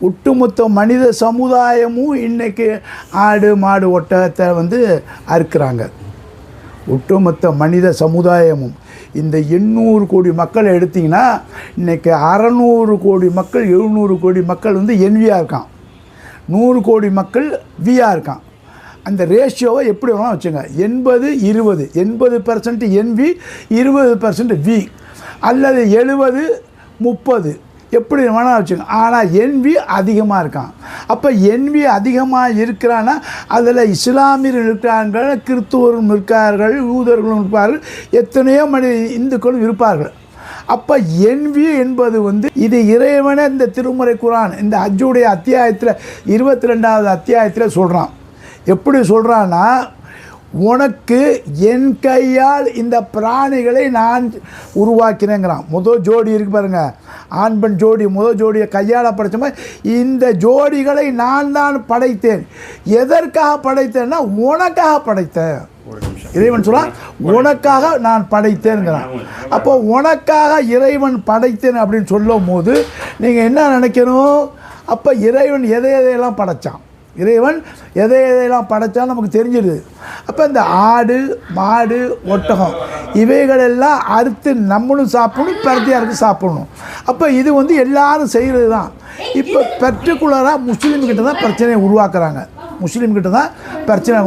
ஒட்டுமொத்த மனித சமுதாயமும் இன்றைக்கி ஆடு மாடு ஒட்டகத்தை வந்து அறுக்கிறாங்க. ஒட்டுமொத்த மனித சமுதாயமும். இந்த எண்ணூறு கோடி மக்களை எடுத்திங்கன்னா இன்றைக்கி அறநூறு கோடி மக்கள் எழுநூறு கோடி மக்கள் வந்து என்வியாக இருக்கான். நூறு கோடி மக்கள் வியாக இருக்கான். அந்த ரேஷியோவை எப்படி வேணால் வச்சுங்க. எண்பது இருபது. எண்பது பர்சன்ட் என்வி இருபது பர்சன்ட் வி. அல்லது எழுபது முப்பது. எப்படி வேணால் வச்சுங்க ஆனால் என்வி அதிகமாக இருக்கான். அப்போ என்வி அதிகமாக இருக்கிறான்னா அதில் இஸ்லாமியர்கள் இருக்கிறார்கள் கிறிஸ்துவரும் இருக்கார்கள் யூதர்களும் இருப்பார்கள் எத்தனையோ மணி இந்துக்களும் இருப்பார்கள். அப்போ என்வி என்பது வந்து இது இறைவனை இந்த திருமுறை குரான் இந்த அஜுடைய அத்தியாயத்தில் இருபத்தி ரெண்டாவது அத்தியாயத்தில் சொல்கிறான் எப்படி சொல்கிறான்னா உனக்கு என் கையால் இந்த பிராணிகளை நான் உருவாக்கினேங்கிறான். முதல் ஜோடி இருக்கு பாருங்க. ஆண் பெண் ஜோடி முதல் ஜோடியை கையால் படைத்த மாதிரி இந்த ஜோடிகளை நான் தான் படைத்தேன். எதற்காக படைத்தேன்னா உனக்காக படைத்தேன். இறைவன் சொல்றான் உனக்காக நான் படைத்தேன்கிறான் அப்போ உனக்காக இறைவன் படைத்தேன் அப்படின்னு சொல்லும் போது நீங்கள் என்ன நினைக்கணும்? அப்போ இறைவன் எதை எதையெல்லாம் படைச்சான்? இறைவன் எதை எதையெல்லாம் படைத்தாலும் நமக்கு தெரிஞ்சிடுது அப்போ இந்த ஆடு மாடு ஒட்டகம் இவைகளெல்லாம் அறுத்து நம்மளும் சாப்பிடணும் பிரத்தியாருக்கு சாப்பிடணும். அப்போ இது வந்து எல்லாரும் செய்கிறது தான் இப்போ பர்டிகுலராக முஸ்லீம்கிட்ட தான் பிரச்சனையை உருவாக்குறாங்க. முஸ்லீம்கிட்ட தான் பிரச்சனை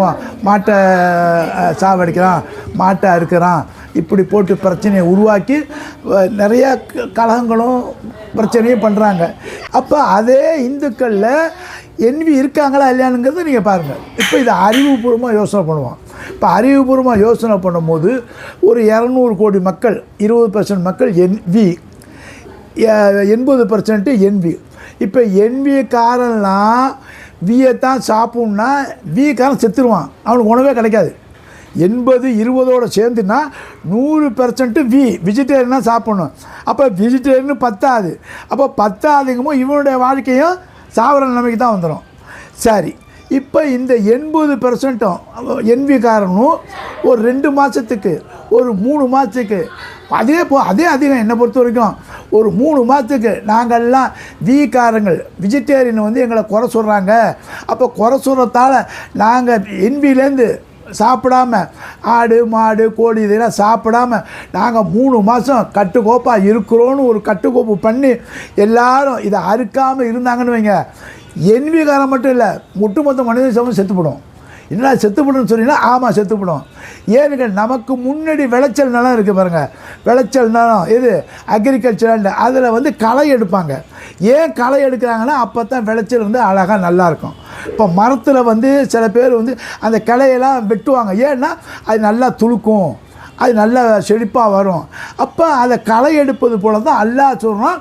மாட்டை சாவடிக்கிறான் மாட்டை அறுக்கிறான். இப்படி போட்டு பிரச்சனையை உருவாக்கி அஹ், நிறைய க- கலகங்களும் பிரச்சனையும் பண்ணுறாங்க அப்போ அதே இந்துக்களில் என்வி இருக்காங்களா இல்லையானுங்கிறத நீங்கள் பாருங்கள் இப்போ இதை அறிவுபூர்வமாக யோசனை பண்ணுவோம் இப்போ அறிவுபூர்வமாக யோசனை பண்ணும்போது ஒரு இரநூறு கோடி மக்கள் இருபது பர்சன்ட் மக்கள் என்வி எண்பது பர்சன்ட்டு என்வி. இப்போ என்வி காரன்லாம் வியை தான் சாப்பிட்ணுன்னா வி காரன் செத்துருவான். அவனுக்கு உணவே கிடைக்காது. எண்பது இருபதோடு சேர்ந்துன்னா நூறு பெர்சன்ட்டு வி வெஜிடேரியனாக சாப்பிட்ணும். அப்போ வெஜிடேரியன் பத்தாது. அப்போ பத்தாதுங்கும்போது இவனுடைய வாழ்க்கையும் சாவர நிலைமைக்கு தான் வந்துடும் சரி இப்போ இந்த எண்பது பெர்சன்ட்டும் என்வி காரனும் ஒரு ரெண்டு மாதத்துக்கு ஒரு மூணு மாதத்துக்கு அதே போ அதே அதிகம் என்னை பொறுத்த வரைக்கும் ஒரு மூணு மாதத்துக்கு நாங்கள்லாம் வீக்காரங்கள் வெஜிடேரியன் வந்து எங்களை குறை சொல்கிறாங்க அப்போ குறை சொல்கிறதால நாங்கள் என்விலேருந்து சாப்பிடாம ஆடு மாடு கோழி இதெல்லாம் சாப்பிடாம நாங்கள் மூணு மாதம் கட்டுக்கோப்பாக இருக்கிறோன்னு ஒரு கட்டுக்கோப்பு பண்ணி எல்லாரும் இதை அறுக்காமல் இருந்தாங்கன்னு வைங்க. என்விகாரம் மட்டும் இல்லை ஒட்டுமொத்த மனித சமூகம் செத்துப்படும் என்ன செத்துப்படும் சொன்னீங்கன்னா ஆமாம் செத்துப்படும். ஏனுங்க நமக்கு முன்னாடி விளைச்சல் நிலம் இருக்குது பாருங்கள் விளைச்சல் நிலம் இது அக்ரிகல்ச்சர் அதில் வந்து களை எடுப்பாங்க. ஏன் களை எடுக்கிறாங்கன்னா அப்போ தான் விளைச்சல் வந்து அழகாக நல்லாயிருக்கும் இப்போ மரத்தில் வந்து சில பேர் வந்து அந்த கிளையெல்லாம் வெட்டுவாங்க. ஏன்னா அது நல்லா துளுக்கும். அது நல்ல செழிப்பாக வரும். அப்போ அதை களை எடுப்பது போல தான் அல்லா சொல்கிறான்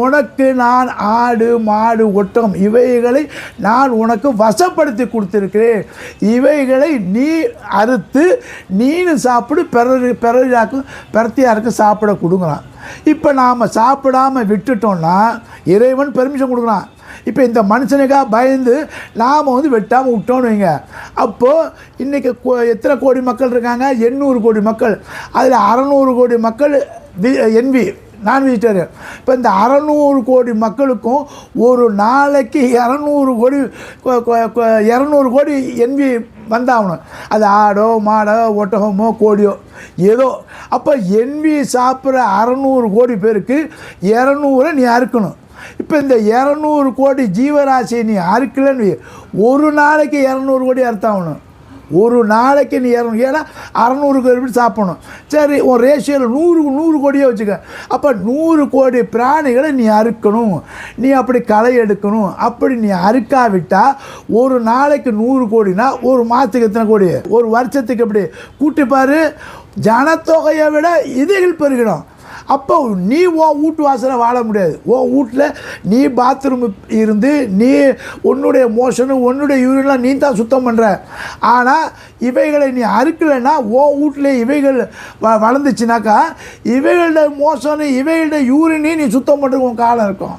உனக்கு நான் ஆடு மாடு ஒட்டகம் இவைகளை நான் உனக்கு வசப்படுத்தி கொடுத்துருக்கிறேன். இவைகளை நீ அறுத்து நீனு சாப்பிடு பிறகு பிறகு பிறத்தியாருக்கு சாப்பிட கொடுங்குறான் இப்போ நாம் சாப்பிடாம விட்டுட்டோம்னா இறைவன் பெர்மிஷன் கொடுக்குறான். இப்போ இந்த மனுஷனுக்காக பயந்து நாம் வந்து வெட்டாமல் விட்டோம்னு வைங்க. அப்போது இன்றைக்கி எத்தனை கோடி மக்கள் இருக்காங்க? எண்ணூறு கோடி மக்கள். அதில் அறநூறு கோடி மக்கள் வி என்வி நான் வெஜிடேரியன் இப்போ இந்த அறநூறு கோடி மக்களுக்கும் ஒரு நாளைக்கு இரநூறு கோடி இரநூறு கோடி என்வி வந்தாகணும். அது ஆடோ மாடோ ஒட்டகமோ கோடியோ ஏதோ. அப்போ என்வி சாப்பிட்ற அறநூறு கோடி பேருக்கு இரநூறை நீ அறுக்கணும். இப்போ இந்த இரநூறு கோடி ஜீவராசி நீ அறுக்கலன்னு ஒரு நாளைக்கு இரநூறு கோடி அறுத்தாகணும். ஒரு நாளைக்கு நீ இரநூறு ஏன்னா அறநூறு கோடி சாப்பிடணும். சரி உன் ரேஷியோவில் நூறு நூறு கோடியே வச்சுக்க. அப்போ நூறு கோடி பிராணிகளை நீ அறுக்கணும். நீ அப்படி களை எடுக்கணும். அப்படி நீ அறுக்காவிட்டால் ஒரு நாளைக்கு நூறு கோடினா ஒரு மாதத்துக்கு எத்தனை கோடி? ஒரு வருஷத்துக்கு எப்படி? கூட்டிப்பார் ஜனத்தொகையை விட இதுகள் பெருகிடும். அப்போ நீ உன் வீட்டு வாசலை வாழ முடியாது. உன் வீட்டில் நீ பாத்ரூம் இருந்து நீ உன்னுடைய மோஷனும் உன்னுடைய யூரின்லாம் நீ தான் சுத்தம் பண்ணுற ஆனால் இவைகளை நீ அறுக்கலைன்னா உன் வீட்டில் இவைகள் வ வளர்ந்துச்சுனாக்கா இவைகளோட மோஷனும் இவைகளோட யூரினையும் நீ சுத்தம் பண்ணுறதுக்கு உன் காலம் இருக்கும்.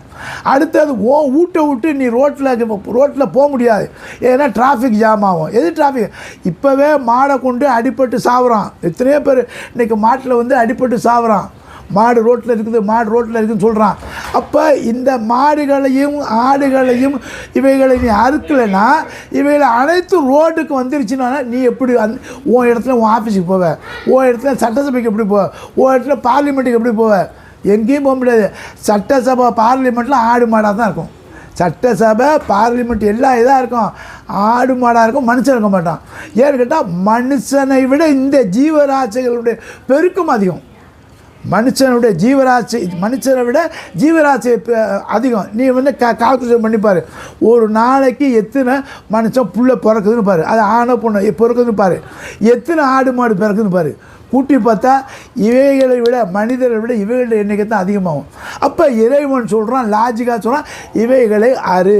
அடுத்தது ஓ வீட்டை விட்டு நீ ரோட்டில் ரோட்டில் போக முடியாது. ஏன்னா டிராஃபிக் ஜாம் ஆகும். எது டிராஃபிக் இப்போவே மாடை கொண்டு அடிபட்டு சாவுறான். எத்தனையோ பேர் இன்றைக்கி மாட்டில் வந்து அடிபட்டு சாவுறான். மாடு ரோட்டில் இருக்குது மாடு ரோட்டில் இருக்குதுன்னு சொல்கிறான் அப்போ இந்த மாடுகளையும் ஆடுகளையும் இவைகளை நீ அறுக்கலைன்னா இவைகளை அனைத்து ரோட்டுக்கு வந்துருச்சுன்னா நீ எப்படி அந் உன் இடத்துல உன் ஆஃபீஸுக்கு போவ? உன் இடத்துல சட்டசபைக்கு எப்படி போவ? உன் இடத்துல பார்லிமெண்ட்டுக்கு எப்படி போவ? எங்கேயும் போக முடியாது. சட்டசபை பார்லிமெண்ட்டில் ஆடு மாடாக தான் இருக்கும். சட்டசபை பார்லிமெண்ட் எல்லாம் இதாக இருக்கும். ஆடு மாடாக இருக்கும் மனுஷன் இருக்க மாட்டான். ஏன்னு கேட்டால் மனுஷனை விட இந்த ஜீவராசிகளுடைய பெருக்கம் அதிகம். மனுஷனுடைய ஜீவராசி மனுஷனை விட ஜீவராசி அதிகம். நீ வந்து க கால்குலேஷன் பண்ணிப்பார் ஒரு நாளைக்கு எத்தனை மனுஷன் புள்ள பிறக்குதுன்னு பாரு. அது ஆணோ பொண்ணு பிறக்குதுன்னு பாரு. எத்தனை ஆடு மாடு பிறக்குதுன்னு பாரு. கூட்டி பார்த்தா இவைகளை விட மனிதரை விட இவைகளுடைய எண்ணிக்கை தான் அதிகமாகும். அப்போ இறைவன் சொல்கிறான் லாஜிக்காக சொல்கிறான் இவைகளை அறு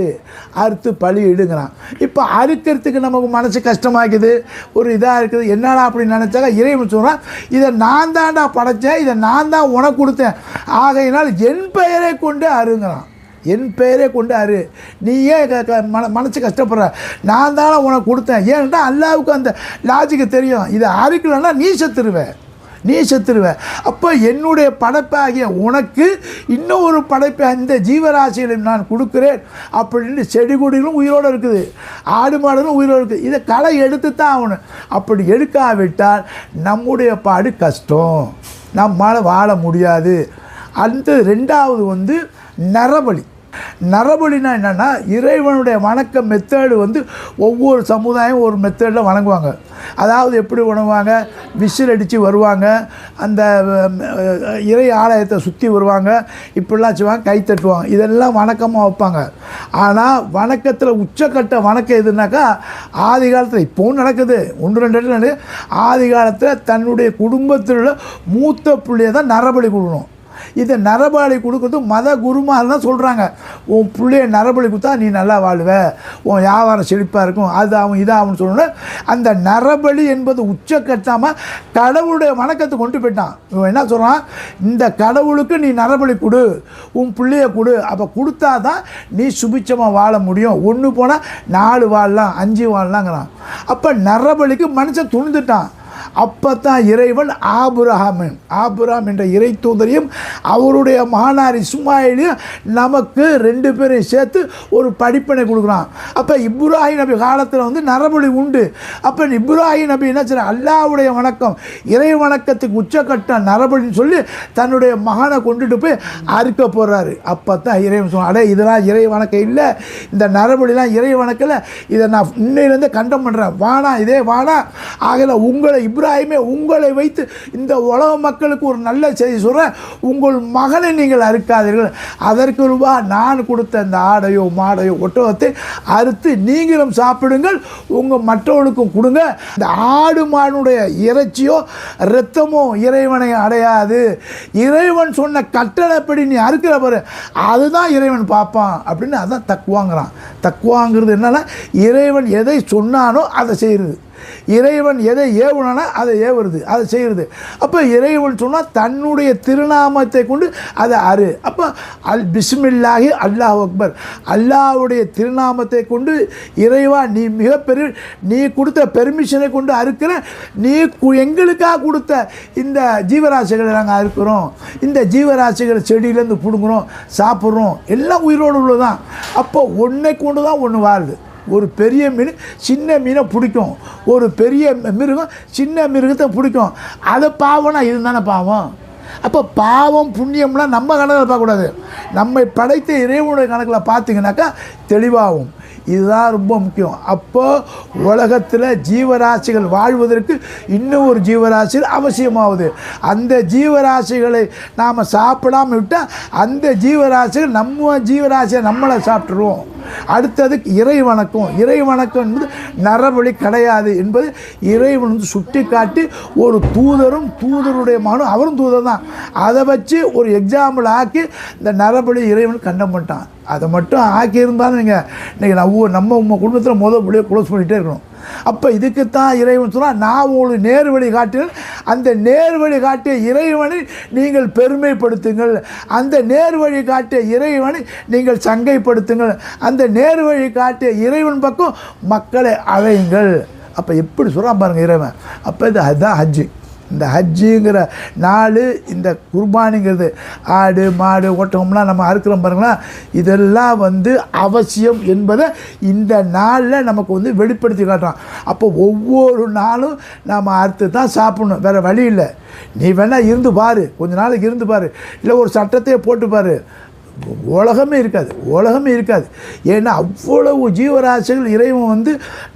அறுத்து பழி இடுங்கிறான் இப்போ அறுக்கிறதுக்கு நமக்கு மனசு கஷ்டமாக்குது ஒரு இதாக இருக்குது என்னடா அப்படின்னு நினச்சாக்கா இறைவன் சொல்கிறான் இதை நான் தான்டா படைச்சேன் இதை நான் தான் உனக்கு கொடுத்தேன். ஆகையினால் என் பெயரை கொண்டு அருங்கிறான் என் பெயரே கொண்டு நீ ஏன் க- க- மன மனசு கஷ்டப்படுற? நான் தானே உனக்கு கொடுத்தேன். ஏன்டா அல்லாவுக்கு அந்த லாஜிக்கு தெரியும்? இதை அறுக்கலைன்னா நீ செத்துருவேன் நீ செத்துருவேன் அப்போ என்னுடைய படைப்பாகிய உனக்கு இன்னும் ஒரு படைப்பை அந்த ஜீவராசியிலும் நான் கொடுக்குறேன். அப்படின்னு செடி கொடிகளும் உயிரோடு இருக்குது. ஆடு மாடுகளும் உயிரோடு இருக்குது. இதை களை எடுத்து தான் ஆகணும். அப்படி எடுக்காவிட்டால் நம்முடைய பாடு கஷ்டம். நம்மால் வாழ முடியாது. அந்த ரெண்டாவது வந்து நரபலி. நரபலினா என்னென்னா இறைவனுடைய வணக்க மெத்தேடு வந்து ஒவ்வொரு சமுதாயம் ஒரு மெத்தேடில் வணங்குவாங்க. அதாவது எப்படி வணங்குவாங்க? விசில் அடித்து வருவாங்க. அந்த இறை ஆலயத்தை சுற்றி வருவாங்க. இப்படிலாம் செய்வாங்க கை தட்டுவாங்க. இதெல்லாம் வணக்கமாக வைப்பாங்க. ஆனால் வணக்கத்தில் உச்சக்கட்ட வணக்கம் எதுனாக்கா ஆதி காலத்தில் இப்போவும் நடக்குது. ஒன்று ரெண்டு இடத்துல ஆதி காலத்தில் தன்னுடைய குடும்பத்தில் உள்ள மூத்த பிள்ளையை தான் நரபலி கொடுக்கணும் இதை நரபலி கொடுக்கறது மத குருமார் தான் சொல்கிறாங்க உன் பிள்ளைய நரபலி கொடுத்தா நீ நல்லா வாழ்வே. உன் வியாபாரம் செழிப்பாக இருக்கும். அது அவன் இதாகும்னு சொல்லணும் அந்த நரபலி என்பது உச்சக்கட்டாமல் கடவுளுடைய வணக்கத்தை கொண்டு போயிட்டான். இவன் என்ன சொல்கிறான் இந்த கடவுளுக்கு நீ நரபலி கொடு. உன் பிள்ளைய கொடு. அப்போ கொடுத்தா தான் நீ சுபிச்சமாக வாழ முடியும். ஒன்று போனால் நாலு வாழலாம் அஞ்சு வாழலாங்கிறான். அப்போ நரபலிக்கு மனுஷன் துணிந்துட்டான். அப்போ தான் இறைவன் ஆபுரஹாமன் ஆபுராம் என்ற இறை தூதரையும் அவருடைய மகனார் இஸ்மாயிலையும் நமக்கு ரெண்டு பேரையும் சேர்த்து ஒரு படிப்பினை கொடுக்குறான். அப்போ இப்ராஹிம் நபி காலத்தில் வந்து நரபடி உண்டு. அப்போ இப்ராஹிம் நபி என்ன செய்ய அல்லாவுடைய வணக்கம் இறை வணக்கத்துக்கு உச்சக்கட்ட நரபடின்னு சொல்லி தன்னுடைய மகனை கொண்டுட்டு போய் அறுக்க போகிறாரு அப்போ தான் இறைவன் சொன்னான் அடே இதெல்லாம் இறை வணக்கம் இல்லை. இந்த நரபடிலாம் இறை வணக்கம் இதை நான் இன்னையிலேருந்து கண்டம் பண்ணுறேன் வானா இதே வானா ஆகல உங்களை இப்ராஹிமே உங்களை வைத்து இந்த உலக மக்களுக்கு ஒரு நல்ல செய்தி சொல்கிறேன் உங்கள் மகனை நீங்கள் அறுக்காதீர்கள். அதற்கு ரூபா நான் கொடுத்த அந்த ஆடையோ மாடையோ ஒட்டகத்தை அறுத்து நீங்களும் சாப்பிடுங்கள் உங்கள் மற்றவர்களுக்கும் கொடுங்க. இந்த ஆடு மானுடைய இறைச்சியோ இரத்தமோ இறைவனை அடையாது. இறைவன் சொன்ன கட்டளைப்படி நீ அறுக்கிற பாரு. அதுதான் இறைவன் பார்ப்பான் அப்படின்னு அதான் தக்குவாங்கிறான் தக்குவாங்கிறது என்னென்னா இறைவன் எதை சொன்னானோ அதை செய்கிறது இறைவன் எதை ஏவுனா அதை ஏவுறது அதை செய்கிறது. அப்போ இறைவன் சொன்னால் தன்னுடைய திருநாமத்தை கொண்டு அதை அரு அப்போ அல் பிஸ்மில்லாஹி அல்லாஹ் அக்பர். அல்லாஹ்வுடைய திருநாமத்தை கொண்டு இறைவா நீ மிகப்பெரிய நீ கொடுத்த பெர்மிஷனை கொண்டு அறுக்கிற நீ எங்களுக்காக கொடுத்த இந்த ஜீவராசிகளை நாங்கள் அறுக்கிறோம். இந்த ஜீவராசிகளை செடியிலேருந்து பிடுங்குறோம் சாப்பிட்றோம். எல்லாம் உயிரோடு உள்ளதான் அப்போ ஒன்றை கொண்டு தான் ஒன்று வாழுது. ஒரு பெரிய மீன் சின்ன மீனை பிடிக்கும். ஒரு பெரிய மிருகம் சின்ன மிருகத்தை பிடிக்கும். அது பாவம்னா இது தானே பாவம்? அப்போ பாவம் புண்ணியம்லாம் நம்ம கணக்கில் பார்க்கக்கூடாது. நம்மை படைத்த இறைவனுடைய கணக்கில் பார்த்தீங்கன்னாக்கா தெளிவாகும். இதுதான் ரொம்ப முக்கியம். அப்போது உலகத்தில் ஜீவராசிகள் வாழ்வதற்கு இன்னும் ஒரு ஜீவராசிகள் அவசியமாகுது அந்த ஜீவராசிகளை நாம் சாப்பிடாம விட்டால் அந்த ஜீவராசிகள் நம்ம ஜீவராசியை நம்மளை சாப்பிட்ருவோம் அடுத்தது இறை வணக்கம் இறை வணக்கம் என்பது நரபலி கிடையாது என்பது இறைவன் வந்து சுட்டி காட்டி ஒரு தூதரும் தூதருடைய மகனும் அவரும் தூதர் தான் அதை வச்சு ஒரு எக்ஸாம்பிள் ஆக்கி இந்த நரபலி இறைவன் கண்டம் பண்ணிட்டான். அதை மட்டும் ஆக்கியிருந்தாலும் நீங்கள் இன்றைக்கி நம்ம நம்ம உங்கள் குடும்பத்தில் முதல் பிள்ளைய க்ளோஸ் பண்ணிகிட்டே இருக்கணும். அப்போ இதுக்குத்தான் இறைவன் சொன்னால் நான் உங்களுக்கு நேர் வழி காட்டினேன். அந்த நேர் வழி காட்டிய இறைவனை நீங்கள் பெருமைப்படுத்துங்கள். அந்த நேர் வழி காட்டிய இறைவனை நீங்கள் சங்கைப்படுத்துங்கள். அந்த நேர் வழி காட்டிய இறைவன் பக்கம் மக்களை அழையுங்கள். அப்போ எப்படி சொல்கிறான் பாருங்கள் இறைவன். அப்போ இது அதுதான் ஹஜ்ஜு. இந்த ஹஜ்ஜுங்கிற நாள் இந்த குர்பானிங்கிறது ஆடு மாடு ஓட்டகம்லாம் நம்ம அறுக்கிறோம் பாருங்களா இதெல்லாம் வந்து அவசியம் என்பதை இந்த நாளில் நமக்கு வந்து வெளிப்படுத்தி காட்டுறோம் அப்போ ஒவ்வொரு நாளும் நாம் அறுத்து தான் சாப்பிடணும் வேறு வழி இல்லை. நீ வேணால் இருந்து பாரு கொஞ்ச நாளைக்கு இருந்து பாரு இல்லை ஒரு சட்டத்தையே போட்டு பாரு. உலகமே இருக்காது உலகமே இருக்காது. ஏன்னா அவ்வளவு ஜீவராசிகள் இறைவன் வந்து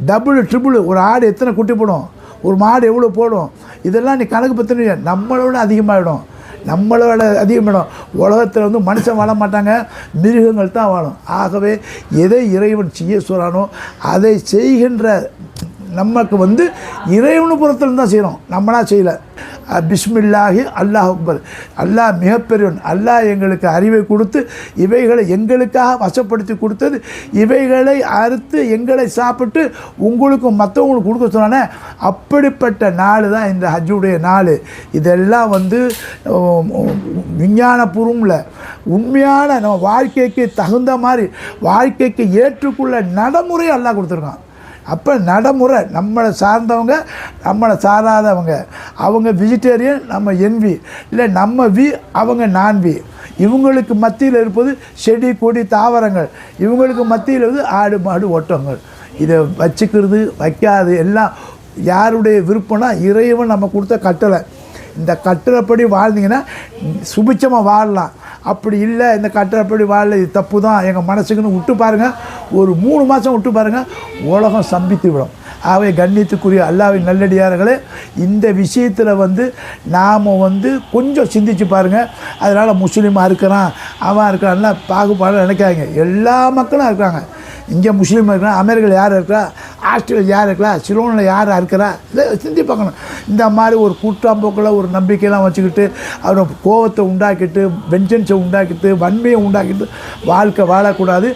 டபுள் ட்ரிபிள் ஒரு ஆடு எத்தனை குட்டி போடும்? ஒரு மாடு எவ்வளோ போடும்? இதெல்லாம் நீ கணக்கு பற்றின நம்மளோட அதிகமாகிடும் நம்மளோட அதிகமிடம் உலகத்தில் வந்து மனுஷன் வாழ மாட்டாங்க. மிருகங்கள் தான் வாழும். ஆகவே எதை இறைவன் செய்ய சொல்கிறானோ அதை செய்கின்ற நமக்கு வந்து இறைவனு புறத்தில் தான் செய்கிறோம் நம்மளா செய்யலை. அஹ் பிஸ்மில்லாஹி அல்லாஹ் அக்பர். அல்லாஹ் மிகப்பெரியவன். அல்லாஹ் எங்களுக்கு அறிவை கொடுத்து இவைகளை எங்களுக்காக வசப்படுத்தி கொடுத்தது. இவைகளை அறுத்து எங்களை சாப்பிட்டு உங்களுக்கும் மற்றவங்களுக்கு கொடுக்க சொன்னானே அப்படிப்பட்ட நாள் தான் இந்த ஹஜ்ஜுடைய நாள். இதெல்லாம் வந்து உம், விஞ்ஞானபூர்வமில் உண்மையான நம்ம வாழ்க்கைக்கு தகுந்த மாதிரி வாழ்க்கைக்கு ஏற்றுக்குள்ள நடைமுறை அல்லாஹ் கொடுத்துருக்கான். அப்போ நடைமுறை நம்மளை சார்ந்தவங்க நம்மளை சாராதவங்க. அவங்க வெஜிடேரியன் நம்ம என்வி இல்லை நம்ம வி அவங்க நான் வி இவங்களுக்கு மத்தியில் இருப்பது செடி கொடி தாவரங்கள். இவங்களுக்கு மத்தியில் வந்து ஆடு மாடு ஓட்டங்கள் இதை வச்சுக்கிறது வைக்காது எல்லாம் யாருடைய விருப்பம்னா இறைவன் நம்ம கொடுத்த கட்டளை. இந்த கட்டளைப்படி வாழ்ந்தீங்கன்னா சுபிச்சமாக வாழலாம். அப்படி இல்லை இந்த கட்டளைப்படி வாழல இது தப்பு தான் எங்கள் மனசுக்குன்னு விட்டு பாருங்கள் ஒரு மூணு மாதம் விட்டு பாருங்கள் உலகம் சம்பித்து விடும். ஆகவே கண்ணியத்துக்குரிய அல்லாவின் நல்லடியார்களே இந்த விஷயத்தில் வந்து நாம் வந்து கொஞ்சம் சிந்திச்சு பாருங்கள் அதனால் முஸ்லீமாக இருக்கிறான் அவன் இருக்கிறான்னா பாகுபாடு நினைக்காதீங்க. எல்லா மக்களும் இருக்காங்க இங்கே முஸ்லீம் இருக்கிறான் அமெரிக்கில் யார் இருக்கிறா? ஹாஸ்டல் யார் இருக்கலா? சிலோனில் யார் இருக்கிறா இதை சிந்தி பார்க்கணும். இந்த மாதிரி ஒரு கூட்டாம்போக்கில் ஒரு நம்பிக்கையெல்லாம் வச்சுக்கிட்டு அவரை கோபத்தை உண்டாக்கிட்டு வெஞ்சன்ஸை உண்டாக்கிட்டு வன்மையை உண்டாக்கிட்டு வாழ்க்கை வாழக்கூடாது.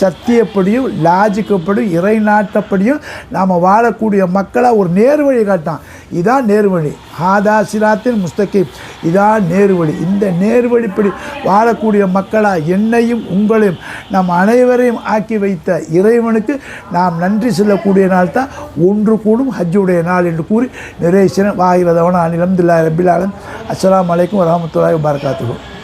சத்தியப்படியும் லாஜிக்கப்படியும் இறை நாட்டப்படியும் நாம் வாழக்கூடிய மக்களாக ஒரு நேர்வழி காட்டான் இதான் நேர்வழி. ஆதா சிராத்தின் முஸ்தகிம். இதான் நேர்வழி. இந்த நேர்வழிப்படி வாழக்கூடிய மக்களாக என்னையும் உங்களையும் நம் அனைவரையும் ஆக்கி வைத்த இறைவனுக்கு நாம் நன்றி செல்லக்கூடிய நாள் தான் ஒன்று கூடும் ஹஜ்ஜுடைய நாள் என்று கூறி நிறைவேற்றின வாகிறதவன அனிலம்துல்லா ரபிலாலன் அஸ்லாம் அலைக்கும் வரமத்துல்லாய் பார்க்காத்துக்கும்